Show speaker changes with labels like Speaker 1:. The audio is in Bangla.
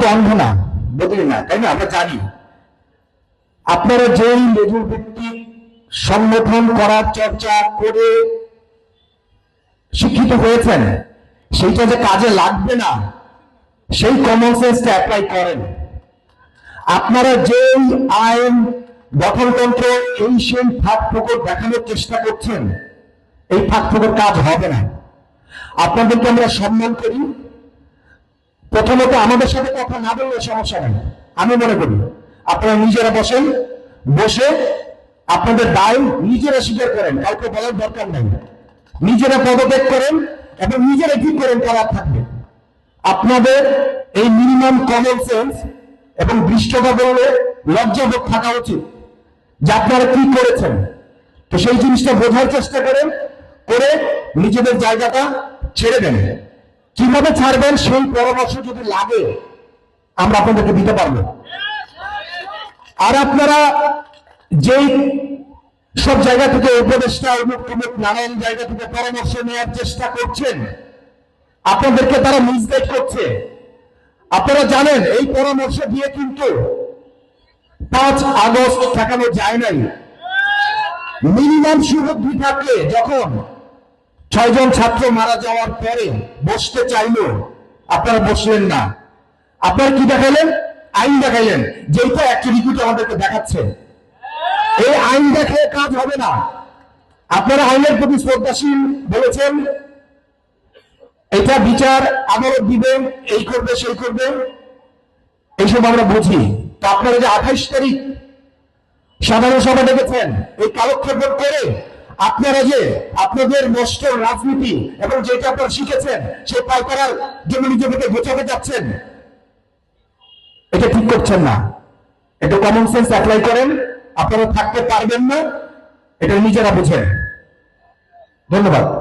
Speaker 1: তো অন্ধ না। বদলি না তাই না? আমরা জানি। আপনারা যেই মেজর ভিত্তিক সংগঠন করার চর্চা করে শিক্ষিত হয়েছেন সেইটা যে কাজে লাগবে না সেই কমন সেন্সটা অ্যাপ্লাই করেন। আপনারা যেই আইন গঠনতন্ত্র এই সেই ফাঁক ফোকর দেখানোর চেষ্টা করছেন এই ফাঁক ফোকর কাজ হবে না। আপনাদেরকে আমরা সম্মান করি প্রথমত আমাদের সাথে কথা না বললে সমস্যা নেই। আমি মনে করি, আপনারা নিজেরা বসেন, বসে আপনাদের দায় নিজেরা স্বীকার করেন, কাউকে বলার দরকার নেই। নিজেরা পদত্যাগ করেন এবং নিজেরা কি করেন করার থাকবে। আপনাদের এই মিনিমাম কমন সেন্স এবং দৃষ্টতা বললে লজ্জাবোধ থাকা উচিত যে আপনারা কি করেছেন। তো সেই জিনিসটা বোঝার চেষ্টা করেন, করে নিজেদের জায়গাটা ছেড়ে দেন। কীভাবে ছাড়বেন সেই পরামর্শ যদি লাগে, আমরা আপনাদেরকে দিতে পারব। আর আপনারা যেই সব জায়গা থেকে উপদেষ্টা অমুক তমুক নানান জায়গা থেকে পরামর্শ নেওয়ার চেষ্টা করছেন, আপনাদেরকে তারা মিসগাইড করছে। আপনারা জানেন, এই পরামর্শ দিয়ে কিন্তু পাঁচ আগস্ট ঠেকানো যায় নাই। মিনিমাম সুবুদ্ধি থাকলে যখন ছয়জন ছাত্র মারা যাওয়ার পরে বসতে চাইলো, আপনারা বসলেন না। আপনারা কি দেখাইলেন? আইন দেখাইলেন। যেটা অ্যাক্টিভিটি আমাদেরকে দেখাচ্ছে। এই আইন দেখে কাজ হবে না। আপনারা আইনের প্রতি শ্রদ্ধাশীল বলেছেন, এটা বিচার আদালত দিবেন এই করবে, সেই করবে। এইসব আমরা বুঝি। তো আপনারা যে আঠাইশ তারিখ সাধারণ সভা ডেকেছেন, এই কালক্ষেপণ করে আপনারা যে আপনাদের নষ্ট রাজনীতি এবং যেটা আপনারা শিখেছেন, সেই পাই করার জন্য নিজেদেরকে গোছাতে যাচ্ছেন, এটা ঠিক করছেন না। এটা কমন সেন্স অ্যাপ্লাই করেন, আপনারা থাকতে পারবেন না, এটা নিজেরা বুঝেন। ধন্যবাদ।